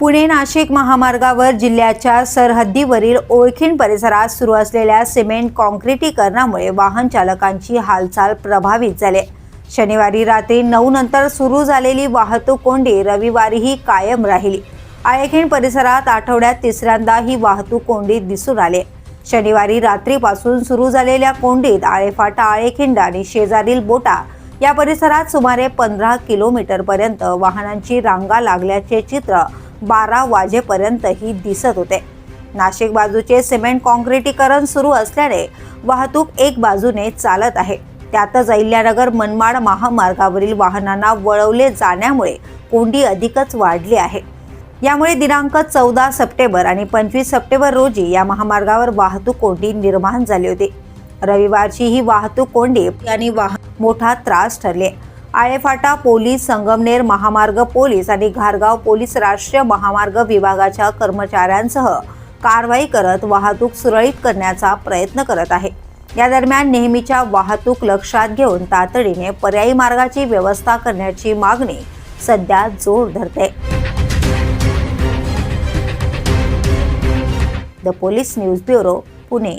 पुणे नाशिक महामार्गावर जिल्ह्याच्या सरहद्दीवरील ओळखीण परिसरात सुरू असलेल्या सिमेंट कॉन्क्रिटीकरणामुळे वाहन चालकांची हालचाल प्रभावित झाली. शनिवारी रात्री नऊ नंतर सुरू झालेली वाहतूक कोंडी रविवारीही कायम राहिली. आळेखिण परिसरात आठवड्यात तिसऱ्यांदा ही वाहतूक कोंडी दिसून आली. शनिवारी रात्रीपासून सुरू झालेल्या कोंडीत आळेफाटा आळेखिंड आणि शेजारील बोटा या परिसरात सुमारे पंधरा किलोमीटरपर्यंत वाहनांची रांगा लागल्याचे चित्र बारा वाजेपर्यंतही दिसत होते. नाशिक बाजूचे सिमेंट कॉन्क्रिटीकरण सुरू असल्याने वाहतूक एक बाजूने चालत आहे. त्यातच अहिल्यानगर मनमाड महामार्गावरील वाहनांना वळवले जाण्यामुळे कोंडी अधिकच वाढली आहे. यामुळे दिनांक चौदा सप्टेंबर आणि पंचवीस सप्टेंबर रोजी या महामार्गावर वाहतूक कोंडी निर्माण झाली होती. रविवारची ही वाहतूक कोंडी आणि वाहन मोठा त्रास ठरले. आळेफाटा पोलीस संगमनेर महामार्ग पोलीस आणि घारगाव पोलीस राष्ट्रीय महामार्ग विभागाच्या कर्मचाऱ्यांसह कारवाई करत वाहतूक सुरळीत करण्याचा प्रयत्न करत आहे. या दरम्यान नेहमीच्या वाहतूक लक्षात घेऊन तातडीने पर्यायी मार्गाची व्यवस्था करण्याची मागणी सध्या जोर धरते. The police news bureau Pune.